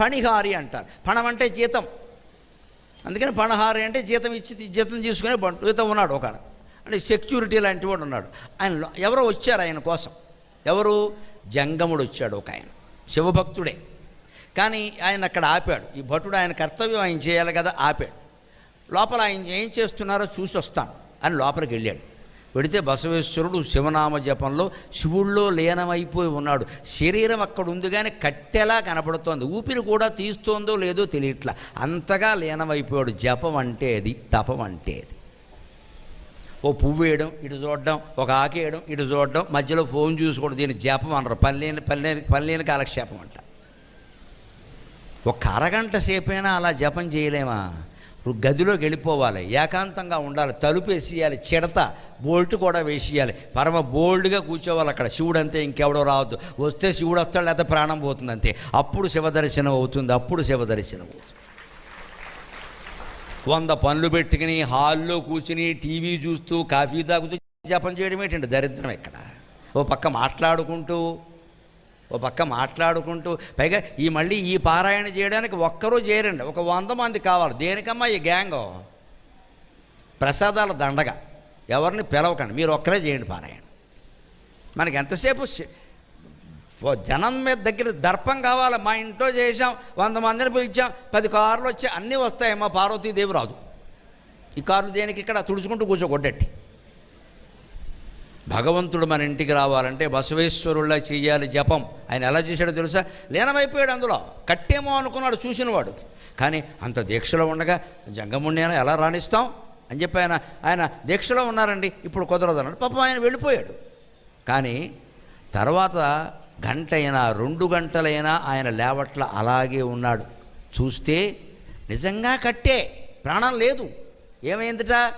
పణిహారి అంటారు. పణం అంటే జీతం. అందుకని పణహారి అంటే జీతం ఇచ్చి జీతం తీసుకునే జీతం ఉన్నాడు ఒక అంటే సెక్యూరిటీ లాంటి వాడు ఉన్నాడు. ఆయన ఎవరో వచ్చారు ఆయన కోసం. ఎవరు? జంగముడు వచ్చాడు ఒక ఆయన. శివభక్తుడే. కానీ ఆయన అక్కడ ఆపాడు. ఈ భటుడు ఆయన కర్తవ్యం ఆయన చేయాలి కదా ఆపాడు. లోపల ఆయన ఏం చేస్తున్నారో చూసి వస్తాను అని లోపలికి వెళ్ళాడు. వెడితే బసవేశ్వరుడు శివనామ జపంలో శివుల్లో లీనమైపోయి ఉన్నాడు. శరీరం అక్కడ ఉంది కానీ కట్టెలా కనపడుతోంది. ఊపిరి కూడా తీస్తోందో లేదో తెలియట్లా. అంతగా లీనమైపోయాడు. జపం అంటే అది తపం అంటే అది. ఓ పువ్వు వేయడం ఇటు చూడడం ఒక ఆకు వేయడం ఇటు చూడడం మధ్యలో ఫోన్ చూసుకోవడం దీన్ని జపం అనరు. పనిలేని పనిలేని పనిలేని కాలక్షేపం అంట. ఒక అరగంట సేపైనా అలా జపం చేయలేమా? గదిలోకి వెళ్ళిపోవాలి ఏకాంతంగా ఉండాలి తలుపు వేసేయాలి చిడత బోల్ట్ కూడా వేసేయాలి. పరమ బోల్డ్గా కూర్చోవాలి అక్కడ. శివుడు అంతే ఇంకెవడో రావద్దు. వస్తే శివుడు వస్తాడు లేకపోతే ప్రాణం పోతుంది అంతే. అప్పుడు శివదర్శనం అవుతుంది అప్పుడు శివదర్శనం అవుతుంది. వంద పనులు పెట్టుకుని హాల్లో కూర్చుని టీవీ చూస్తూ కాఫీ తాగుతూ జపం చేయడం ఏంటండి? దరిద్రం ఇక్కడ ఓ పక్క మాట్లాడుకుంటూ ఓ పక్క మాట్లాడుకుంటూ పైగా ఈ మళ్ళీ ఈ పారాయణ చేయడానికి ఒక్కరూ చేరండి. ఒక వంద మంది కావాలి. దేనికమ్మా ఈ గ్యాంగ్? ప్రసాదాల దండగ. ఎవరిని పిలవకండి. మీరు ఒక్కరే చేయండి పారాయణ. మనకి ఎంతసేపు జనం మీద దగ్గర దర్పం కావాలి. మా ఇంట్లో చేసాం వంద మందిని పిలిచాం పది కార్లు వచ్చి అన్నీ వస్తాయమ్మా. పార్వతీదేవి రాదు. ఈ కార్లు దేనికి ఇక్కడ తుడుచుకుంటూ కూర్చోగొడ్డట్టి భగవంతుడు మన ఇంటికి రావాలంటే బసవేశ్వరుల్లా చేయాలి జపం. ఆయన ఎలా చేశాడో తెలుసా? లీనమైపోయాడు అందులో. కట్టేమో అనుకున్నాడు చూసినవాడు. కానీ అంత దీక్షలో ఉండగా జంగముండేన ఎలా రాణిస్తాం? అని చెప్పి ఆయన ఆయన దీక్షలో ఉన్నారండి. ఇప్పుడు కుదరదు అన్నాడు పాపం ఆయన వెళ్ళిపోయాడు. కానీ తర్వాత గంట అయినా రెండు గంటలైనా ఆయన లేవట్ల అలాగే ఉన్నాడు. చూస్తే నిజంగా కట్టే. ప్రాణం లేదు. ఏమైందిట?